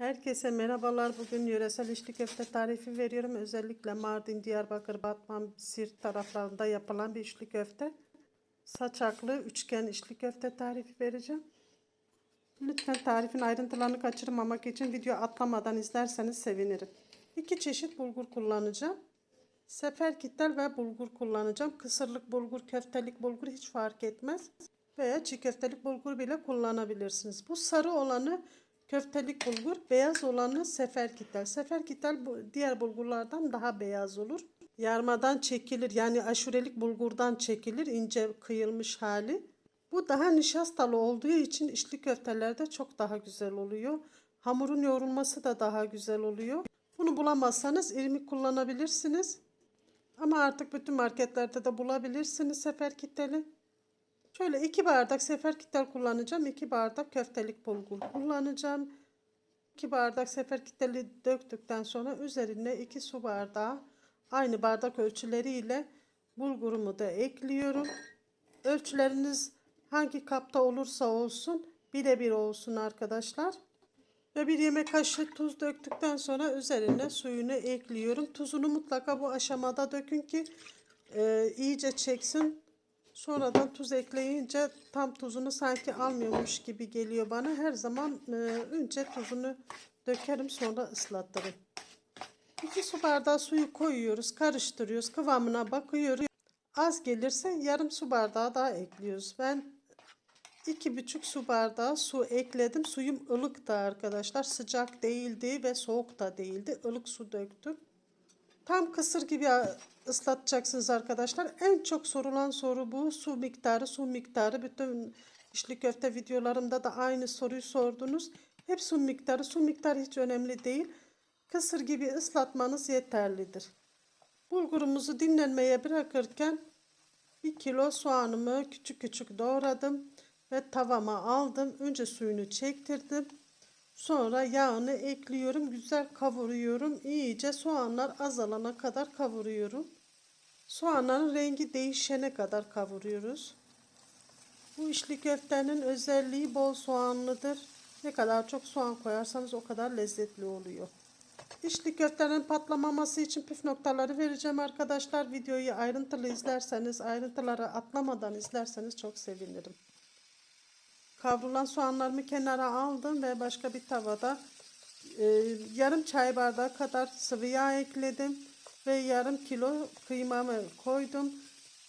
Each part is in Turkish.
Herkese merhabalar. Bugün yöresel içli köfte tarifi veriyorum. Özellikle Mardin, Diyarbakır, Batman, Siirt taraflarında yapılan bir içli köfte. Saçaklı üçgen içli köfte tarifi vereceğim. Lütfen tarifin ayrıntılarını kaçırmamak için video atlamadan izlerseniz sevinirim. İki çeşit bulgur kullanacağım. Seferkitel ve bulgur kullanacağım. Kısırlık bulgur, köftelik bulgur hiç fark etmez. Veya çiğ köftelik bulgur bile kullanabilirsiniz. Bu sarı olanı köftelik bulgur, beyaz olanı seferkitel. Seferkitel diğer bulgurlardan daha beyaz olur. Yarmadan çekilir yani aşurelik bulgurdan çekilir ince kıyılmış hali. Bu daha nişastalı olduğu için içli köftelerde çok daha güzel oluyor. Hamurun yoğrulması da daha güzel oluyor. Bunu bulamazsanız irmik kullanabilirsiniz. Ama artık bütün marketlerde de bulabilirsiniz seferkiteli. Şöyle iki bardak seferkitel kullanacağım. iki bardak köftelik bulgur kullanacağım. 2 bardak seferkiteli döktükten sonra üzerine 2 su bardağı aynı bardak ölçüleriyle bulgurumu da ekliyorum. Ölçüleriniz hangi kapta olursa olsun birebir olsun arkadaşlar. Ve bir yemek kaşığı tuz döktükten sonra üzerine suyunu ekliyorum. Tuzunu mutlaka bu aşamada dökün ki e, iyice çeksin. Sonradan tuz ekleyince tam tuzunu sanki almıyormuş gibi geliyor bana. Her zaman e, önce tuzunu dökerim sonra ıslatırım. 2 su bardağı suyu koyuyoruz, karıştırıyoruz, kıvamına bakıyoruz. Az gelirse yarım su bardağı daha ekliyoruz. Ben iki buçuk su bardağı su ekledim. Suyum ılıktı arkadaşlar. Sıcak değildi ve soğuk da değildi. Ilık su döktüm. Tam kısır gibi ıslatacaksınız arkadaşlar. En çok sorulan soru bu. Su miktarı, su miktarı. Bütün içli köfte videolarımda da aynı soruyu sordunuz. Hep su miktarı. Su miktarı hiç önemli değil. Kısır gibi ıslatmanız yeterlidir. Bulgurumuzu dinlenmeye bırakırken 1 kilo soğanımı küçük küçük doğradım ve tavama aldım. Önce suyunu çektirdim. Sonra yağını ekliyorum. Güzel kavuruyorum. İyice soğanlar azalana kadar kavuruyorum. Soğanların rengi değişene kadar kavuruyoruz. Bu içli köftenin özelliği bol soğanlıdır. Ne kadar çok soğan koyarsanız o kadar lezzetli oluyor. İçli köftenin patlamaması için püf noktaları vereceğim arkadaşlar. Videoyu ayrıntılı izlerseniz, ayrıntıları atlamadan izlerseniz çok sevinirim. Kavrulan soğanlarımı kenara aldım ve başka bir tavada e, yarım çay bardağı kadar sıvı yağ ekledim ve yarım kilo kıymamı koydum.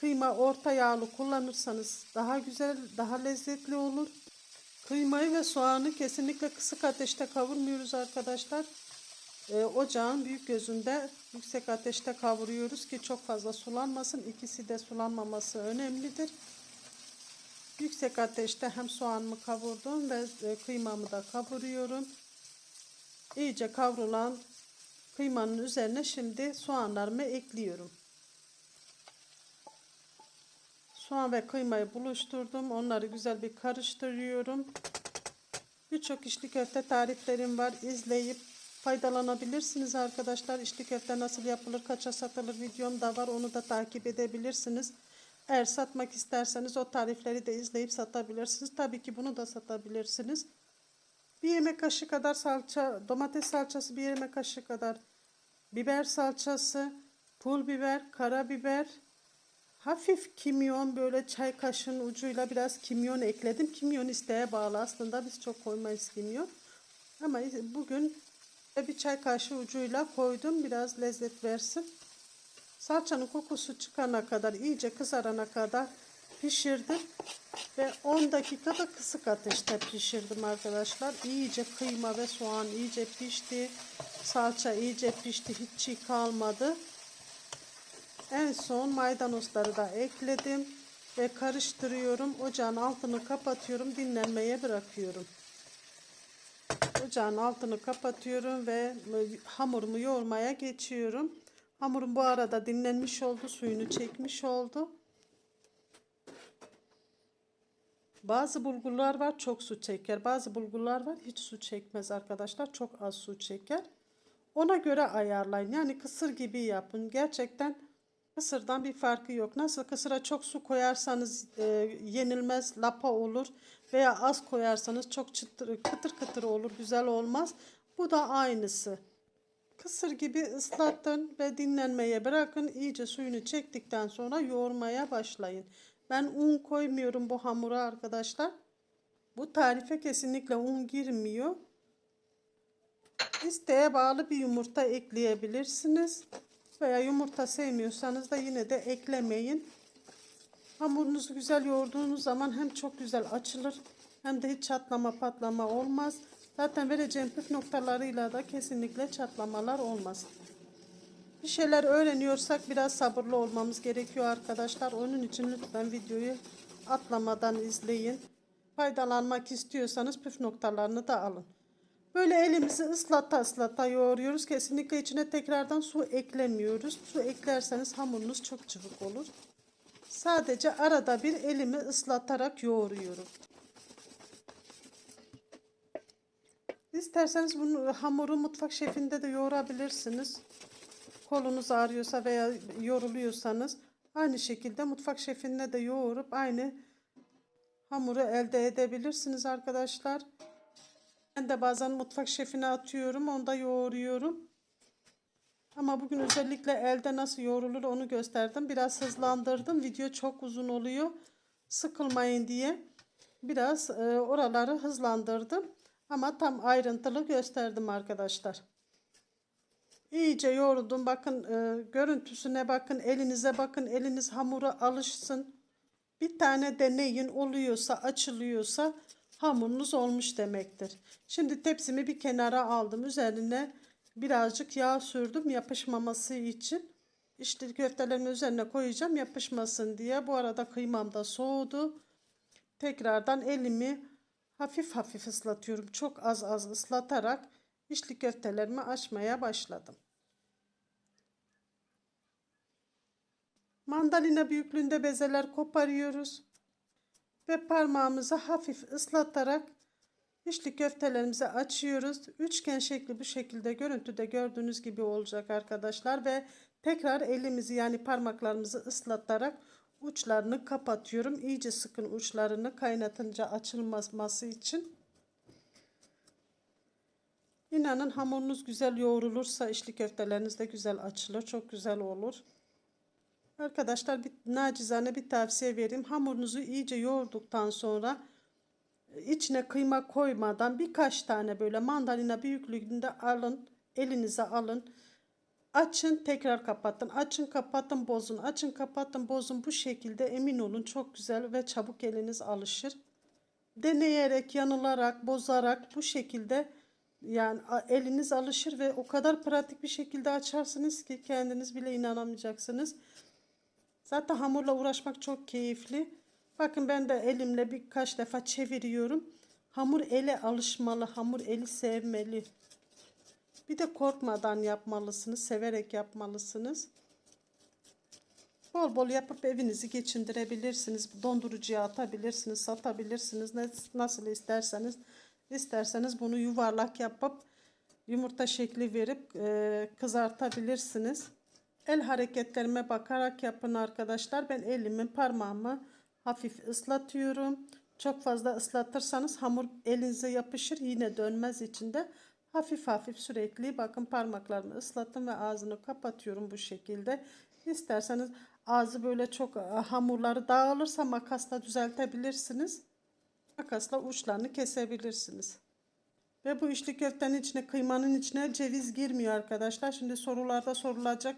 Kıyma orta yağlı kullanırsanız daha güzel, daha lezzetli olur. Kıymayı ve soğanı kesinlikle kısık ateşte kavurmuyoruz arkadaşlar. Ee, ocağın büyük gözünde yüksek ateşte kavuruyoruz ki çok fazla sulanmasın. İkisi de sulanmaması önemlidir. Yüksek ateşte hem soğanımı kavurdum ve e, kıymamı da kavuruyorum. İyice kavrulan kıymanın üzerine şimdi soğanlarımı ekliyorum. Soğan ve kıymayı buluşturdum. Onları güzel bir karıştırıyorum. Birçok içli köfte tariflerim var. İzleyip faydalanabilirsiniz arkadaşlar. İçli köfte nasıl yapılır, kaça satılır videom da var. Onu da takip edebilirsiniz. Eğer satmak isterseniz o tarifleri de izleyip satabilirsiniz. Tabii ki bunu da satabilirsiniz. Bir yemek kaşığı kadar salça, domates salçası, bir yemek kaşığı kadar biber salçası, pul biber, karabiber, hafif kimyon böyle çay kaşığının ucuyla biraz kimyon ekledim. Kimyon isteğe bağlı aslında biz çok koymayız kimyon. Ama bugün bir çay kaşığı ucuyla koydum biraz lezzet versin. Salçanın kokusu çıkana kadar iyice kızarana kadar pişirdim. Ve 10 dakikada kısık ateşte pişirdim arkadaşlar. İyice kıyma ve soğan iyice pişti. Salça iyice pişti. Hiç çiğ kalmadı. En son maydanozları da ekledim. Ve karıştırıyorum. Ocağın altını kapatıyorum. Dinlenmeye bırakıyorum. Ocağın altını kapatıyorum ve hamurumu yoğurmaya geçiyorum. Hamurum bu arada dinlenmiş oldu. Suyunu çekmiş oldu. Bazı bulgurlar var çok su çeker. Bazı bulgurlar var hiç su çekmez arkadaşlar. Çok az su çeker. Ona göre ayarlayın. Yani kısır gibi yapın. Gerçekten kısırdan bir farkı yok. Nasıl kısıra çok su koyarsanız e, yenilmez, lapa olur. Veya az koyarsanız çok çıtır, kıtır kıtır olur, güzel olmaz. Bu da aynısı. Kısır gibi ıslatın ve dinlenmeye bırakın. İyice suyunu çektikten sonra yoğurmaya başlayın. Ben un koymuyorum bu hamura arkadaşlar. Bu tarife kesinlikle un girmiyor. İsteğe bağlı bir yumurta ekleyebilirsiniz. Veya yumurta sevmiyorsanız da yine de eklemeyin. Hamurunuzu güzel yoğurduğunuz zaman hem çok güzel açılır hem de hiç çatlama patlama olmaz. Zaten vereceğim püf noktalarıyla da kesinlikle çatlamalar olmaz. Bir şeyler öğreniyorsak biraz sabırlı olmamız gerekiyor arkadaşlar. Onun için lütfen videoyu atlamadan izleyin. Faydalanmak istiyorsanız püf noktalarını da alın. Böyle elimizi ıslata ıslata yoğuruyoruz. Kesinlikle içine tekrardan su eklemiyoruz. Su eklerseniz hamurunuz çok çabuk olur. Sadece arada bir elimi ıslatarak yoğuruyorum. İsterseniz bunu hamuru mutfak şefinde de yoğurabilirsiniz. Kolunuz ağrıyorsa veya yoruluyorsanız aynı şekilde mutfak şefinde de yoğurup aynı hamuru elde edebilirsiniz arkadaşlar. Ben de bazen mutfak şefine atıyorum, onda yoğuruyorum. Ama bugün özellikle elde nasıl yoğrulur onu gösterdim. Biraz hızlandırdım. Video çok uzun oluyor. Sıkılmayın diye biraz e, oraları hızlandırdım. Ama tam ayrıntılı gösterdim arkadaşlar. İyice yoğruldum. Bakın e, görüntüsüne bakın. Elinize bakın. Eliniz hamura alışsın. Bir tane deneyin. Oluyorsa açılıyorsa hamurunuz olmuş demektir. Şimdi tepsimi bir kenara aldım. Üzerine birazcık yağ sürdüm yapışmaması için. İşte köftelerimin üzerine koyacağım yapışmasın diye. Bu arada kıymam da soğudu. Tekrardan elimi hafif hafif ıslatıyorum. Çok az az ıslatarak içli köftelerimi açmaya başladım. Mandalina büyüklüğünde bezeler koparıyoruz. Ve parmağımızı hafif ıslatarak içli köftelerimizi açıyoruz. Üçgen şekli bu şekilde görüntüde gördüğünüz gibi olacak arkadaşlar. Ve tekrar elimizi yani parmaklarımızı ıslatarak uçlarını kapatıyorum. İyice sıkın uçlarını kaynatınca açılması için. İnanın hamurunuz güzel yoğrulursa içli köfteleriniz de güzel açılır. Çok güzel olur. Arkadaşlar bir nacizane bir tavsiye vereyim. Hamurunuzu iyice yoğurduktan sonra içine kıyma koymadan birkaç tane böyle mandalina büyüklüğünde alın. Elinize alın. Açın tekrar kapatın. Açın kapatın bozun. Açın kapatın bozun. Bu şekilde emin olun çok güzel ve çabuk eliniz alışır. Deneyerek, yanılarak, bozarak bu şekilde yani eliniz alışır ve o kadar pratik bir şekilde açarsınız ki kendiniz bile inanamayacaksınız. Zaten hamurla uğraşmak çok keyifli. Bakın ben de elimle birkaç defa çeviriyorum. Hamur ele alışmalı, hamur eli sevmeli. Bir de korkmadan yapmalısınız, severek yapmalısınız. Bol bol yapıp evinizi geçindirebilirsiniz. Dondurucuya atabilirsiniz, satabilirsiniz. Nasıl isterseniz. isterseniz bunu yuvarlak yapıp yumurta şekli verip e, kızartabilirsiniz. El hareketlerime bakarak yapın arkadaşlar. Ben elimi parmağımı hafif ıslatıyorum. Çok fazla ıslatırsanız hamur elinize yapışır yine dönmez içinde. Hafif hafif sürekli bakın parmaklarımı ıslattım ve ağzını kapatıyorum bu şekilde. İsterseniz ağzı böyle çok e, hamurları dağılırsa makasla düzeltebilirsiniz. Makasla uçlarını kesebilirsiniz. Ve bu içli köftenin içine kıymanın içine ceviz girmiyor arkadaşlar. Şimdi sorularda sorulacak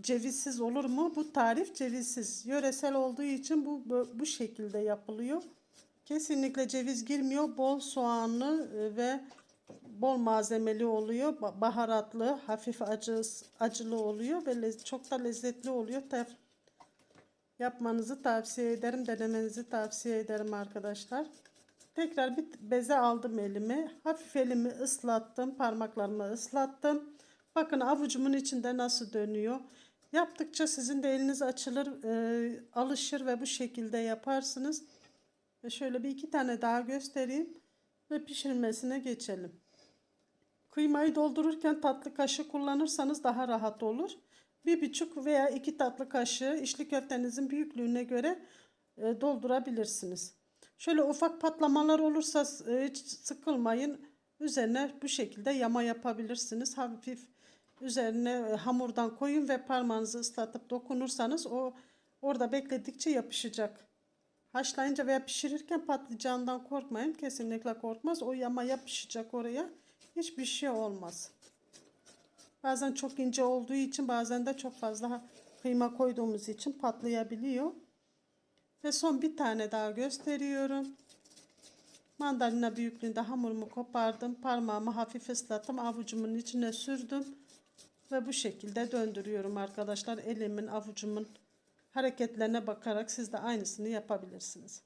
cevizsiz olur mu? Bu tarif cevizsiz. Yöresel olduğu için bu bu şekilde yapılıyor. Kesinlikle ceviz girmiyor. Bol soğanlı e, ve bol malzemeli oluyor. Baharatlı, hafif acı, acılı oluyor ve çok da lezzetli oluyor. Yapmanızı tavsiye ederim. Denemenizi tavsiye ederim arkadaşlar. Tekrar bir beze aldım elimi. Hafif elimi ıslattım. Parmaklarımı ıslattım. Bakın avucumun içinde nasıl dönüyor. Yaptıkça sizin de eliniz açılır, e, alışır ve bu şekilde yaparsınız. Ve şöyle bir iki tane daha göstereyim ve pişirmesine geçelim. Kıymayı doldururken tatlı kaşığı kullanırsanız daha rahat olur. Bir buçuk veya iki tatlı kaşığı içli köftenizin büyüklüğüne göre e, doldurabilirsiniz. Şöyle ufak patlamalar olursa e, hiç sıkılmayın. Üzerine bu şekilde yama yapabilirsiniz. Hafif üzerine e, hamurdan koyun ve parmağınızı ıslatıp dokunursanız o orada bekledikçe yapışacak. Haşlayınca veya pişirirken patlıcandan korkmayın. Kesinlikle korkmaz. O yama yapışacak oraya. Hiçbir şey olmaz. Bazen çok ince olduğu için bazen de çok fazla kıyma koyduğumuz için patlayabiliyor. Ve son bir tane daha gösteriyorum. Mandalina büyüklüğünde hamurumu kopardım. Parmağımı hafif ıslattım. Avucumun içine sürdüm. Ve bu şekilde döndürüyorum arkadaşlar. Elimin avucumun hareketlerine bakarak siz de aynısını yapabilirsiniz.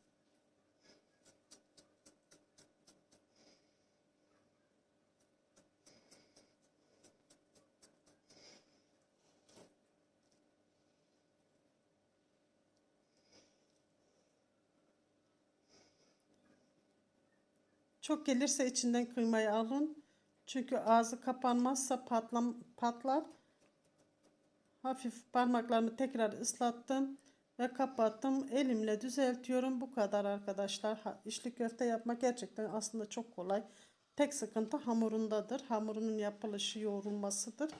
Çok gelirse içinden kıymayı alın. Çünkü ağzı kapanmazsa patlam, patlar. Hafif parmaklarımı tekrar ıslattım ve kapattım. Elimle düzeltiyorum. Bu kadar arkadaşlar. Ha, köfte yapmak gerçekten aslında çok kolay. Tek sıkıntı hamurundadır. Hamurunun yapılışı, yoğrulmasıdır.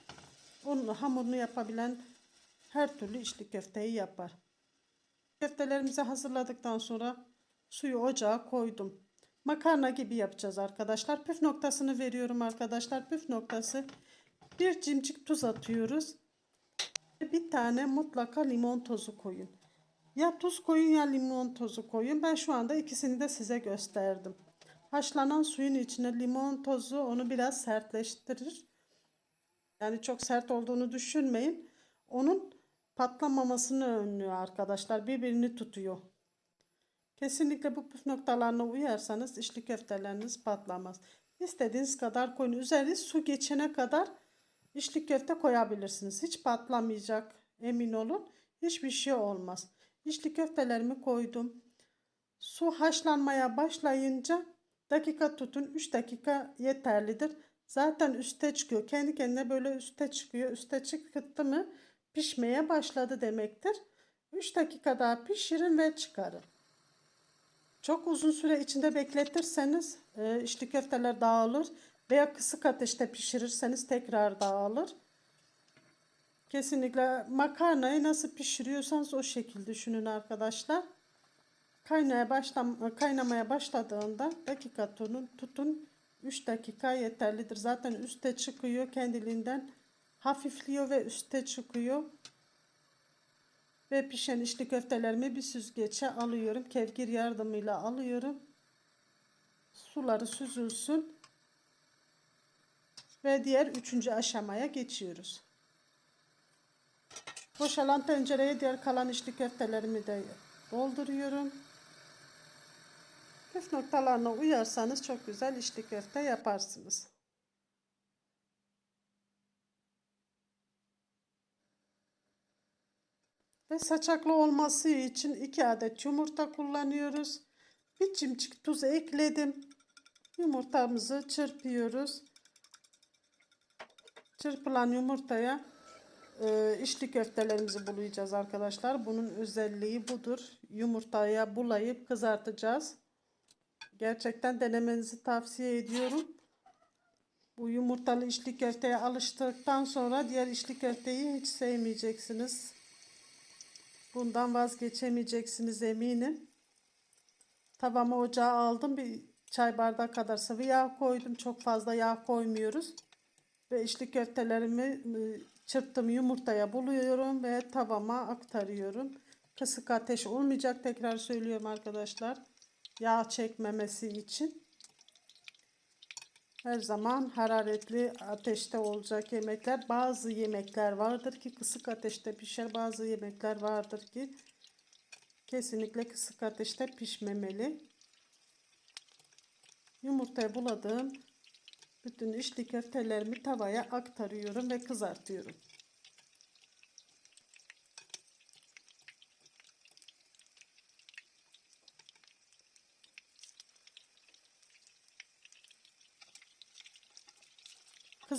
Onun hamurunu yapabilen her türlü içli köfteyi yapar. Köftelerimizi hazırladıktan sonra suyu ocağa koydum. Makarna gibi yapacağız arkadaşlar. Püf noktasını veriyorum arkadaşlar. Püf noktası bir cimcik tuz atıyoruz. Bir tane mutlaka limon tozu koyun. Ya tuz koyun ya limon tozu koyun. Ben şu anda ikisini de size gösterdim. Haşlanan suyun içine limon tozu onu biraz sertleştirir. Yani çok sert olduğunu düşünmeyin. Onun patlamamasını önlüyor arkadaşlar. Birbirini tutuyor. Kesinlikle bu püf noktalarına uyarsanız içli köfteleriniz patlamaz. İstediğiniz kadar koyun. Üzeri su geçene kadar içli köfte koyabilirsiniz. Hiç patlamayacak emin olun. Hiçbir şey olmaz. İçli köftelerimi koydum. Su haşlanmaya başlayınca dakika tutun. 3 dakika yeterlidir. Zaten üste çıkıyor. Kendi kendine böyle üste çıkıyor. Üste çıktı mı pişmeye başladı demektir. 3 dakika daha pişirin ve çıkarın. Çok uzun süre içinde bekletirseniz e, içli köfteler dağılır veya kısık ateşte pişirirseniz tekrar dağılır. Kesinlikle makarnayı nasıl pişiriyorsanız o şekilde düşünün arkadaşlar. Kaynaya başlam kaynamaya başladığında dakika tutun, tutun 3 dakika yeterlidir. Zaten üste çıkıyor kendiliğinden hafifliyor ve üste çıkıyor. Ve pişen içli köftelerimi bir süzgece alıyorum. Kevgir yardımıyla alıyorum. Suları süzülsün. Ve diğer üçüncü aşamaya geçiyoruz. Boşalan tencereye diğer kalan içli köftelerimi de dolduruyorum. Püf noktalarına uyarsanız çok güzel içli köfte yaparsınız. Ve saçaklı olması için 2 adet yumurta kullanıyoruz. Bir çimçik tuz ekledim. Yumurtamızı çırpıyoruz. Çırpılan yumurtaya e, içli köftelerimizi bulayacağız arkadaşlar. Bunun özelliği budur. Yumurtaya bulayıp kızartacağız. Gerçekten denemenizi tavsiye ediyorum. Bu yumurtalı içli köfteye alıştıktan sonra diğer içli köfteyi hiç sevmeyeceksiniz. Bundan vazgeçemeyeceksiniz eminim. Tavamı ocağa aldım. Bir çay bardağı kadar sıvı yağ koydum. Çok fazla yağ koymuyoruz. Ve içli köftelerimi ıı, çırptım yumurtaya buluyorum ve tavama aktarıyorum. Kısık ateş olmayacak tekrar söylüyorum arkadaşlar. Yağ çekmemesi için. Her zaman hararetli ateşte olacak yemekler. Bazı yemekler vardır ki kısık ateşte pişer. Bazı yemekler vardır ki kesinlikle kısık ateşte pişmemeli. Yumurtayı buladım. Bütün içli köftelerimi tavaya aktarıyorum ve kızartıyorum.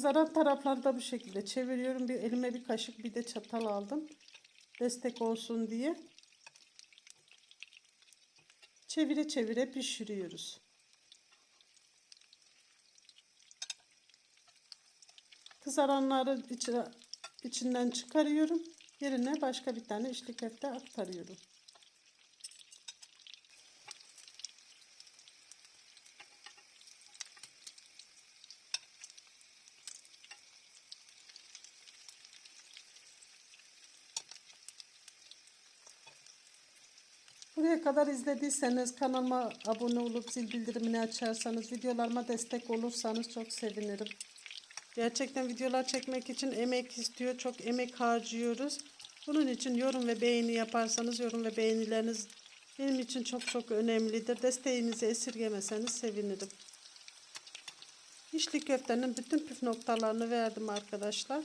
Kızaran tarafları da bu şekilde çeviriyorum. Bir elime bir kaşık bir de çatal aldım. Destek olsun diye. Çevire çevire pişiriyoruz. Kızaranları içine, içinden çıkarıyorum. Yerine başka bir tane içli köfte aktarıyorum. Buraya kadar izlediyseniz kanalıma abone olup zil bildirimini açarsanız videolarıma destek olursanız çok sevinirim. Gerçekten videolar çekmek için emek istiyor. Çok emek harcıyoruz. Bunun için yorum ve beğeni yaparsanız yorum ve beğenileriniz benim için çok çok önemlidir. Desteğinizi esirgemeseniz sevinirim. İçli köftenin bütün püf noktalarını verdim arkadaşlar.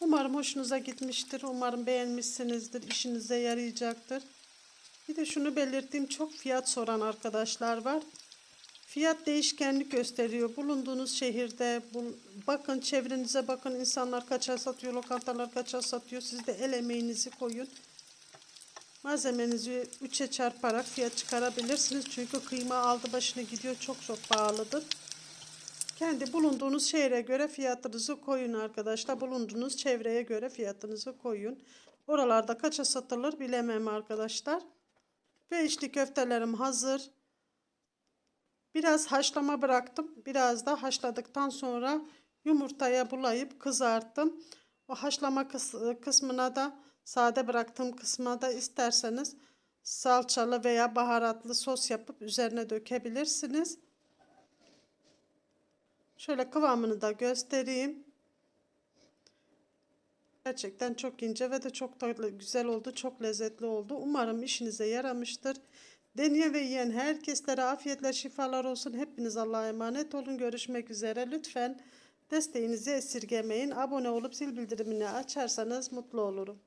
Umarım hoşunuza gitmiştir. Umarım beğenmişsinizdir. İşinize yarayacaktır. Bir de şunu belirteyim. Çok fiyat soran arkadaşlar var. Fiyat değişkenlik gösteriyor. Bulunduğunuz şehirde bakın çevrenize bakın insanlar kaça satıyor, lokantalar kaça satıyor. Siz de el emeğinizi koyun. Malzemenizi 3'e çarparak fiyat çıkarabilirsiniz. Çünkü kıyma aldı başına gidiyor. Çok çok pahalıdır. Kendi bulunduğunuz şehre göre fiyatınızı koyun arkadaşlar. Bulunduğunuz çevreye göre fiyatınızı koyun. Oralarda kaça satılır bilemem arkadaşlar. Ve içli köftelerim hazır. Biraz haşlama bıraktım. Biraz da haşladıktan sonra yumurtaya bulayıp kızarttım. O haşlama kıs- kısmına da sade bıraktığım kısmına da isterseniz salçalı veya baharatlı sos yapıp üzerine dökebilirsiniz. Şöyle kıvamını da göstereyim. Gerçekten çok ince ve de çok da güzel oldu. Çok lezzetli oldu. Umarım işinize yaramıştır. Deneyen ve yiyen herkeslere afiyetler, şifalar olsun. Hepiniz Allah'a emanet olun. Görüşmek üzere. Lütfen desteğinizi esirgemeyin. Abone olup zil bildirimini açarsanız mutlu olurum.